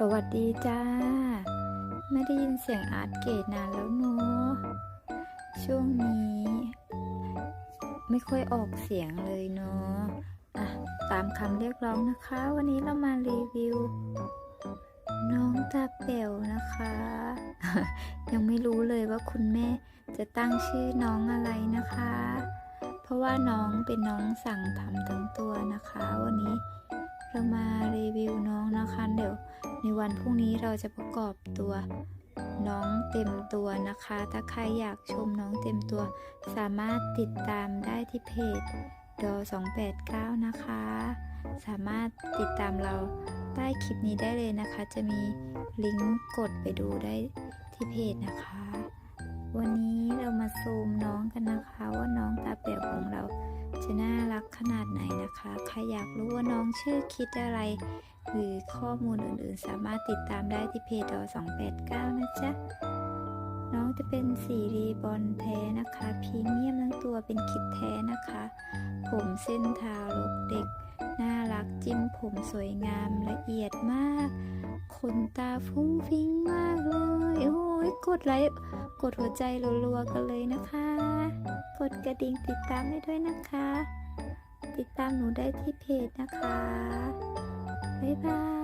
สวัสดีจ้า ไม่ได้ยินเสียงอาร์ตเกตนานแล้วเนาะช่วงนี้ ไม่ค่อยออกเสียงเลยเนาะอะตามคำเรียกร้องนะคะ วันนี้เรามารีวิว น้องตาเป๋วนะคะ ยังไม่รู้เลยว่าคุณแม่จะตั้งชื่อน้องอะไรนะคะ เพราะว่าน้องเป็นน้องสั่งทำทั้งตัว ในวันพรุ่งนี้เราจะประกอบตัวน้องเต็มตัวนะคะ ถ้าใครอยากชมน้องเต็มตัว สามารถติดตามได้ที่เพจดอ289 นะคะ สามารถติดตามเราใต้คลิปนี้ได้เลยนะคะ จะมีลิงก์กดไปดูได้ที่เพจนะคะ กขนาดไหนนะคะใครอยากรู้ว่าน้องชื่อคิดอะไร หรือข้อมูลอื่นๆ สามารถติดตามได้ที่เพจดอ289 นะจ๊ะ น้องจะเป็นสีรีบอลแท้นะคะพรีเมียมทั้งตัวเป็นคิดแท้นะคะ ผมเส้นทารกเด็ก น่ารักจิ้มผมสวยงามละเอียดมากขนตาฟุ้งฟิ้งมากเลย โอ้ยกดไลค์กดหัวใจรัวๆกันเลยนะคะ กดกระดิ่งติดตามได้ด้วยนะคะ ติดตามหนูได้ที่เพจนะคะ บ๊ายบาย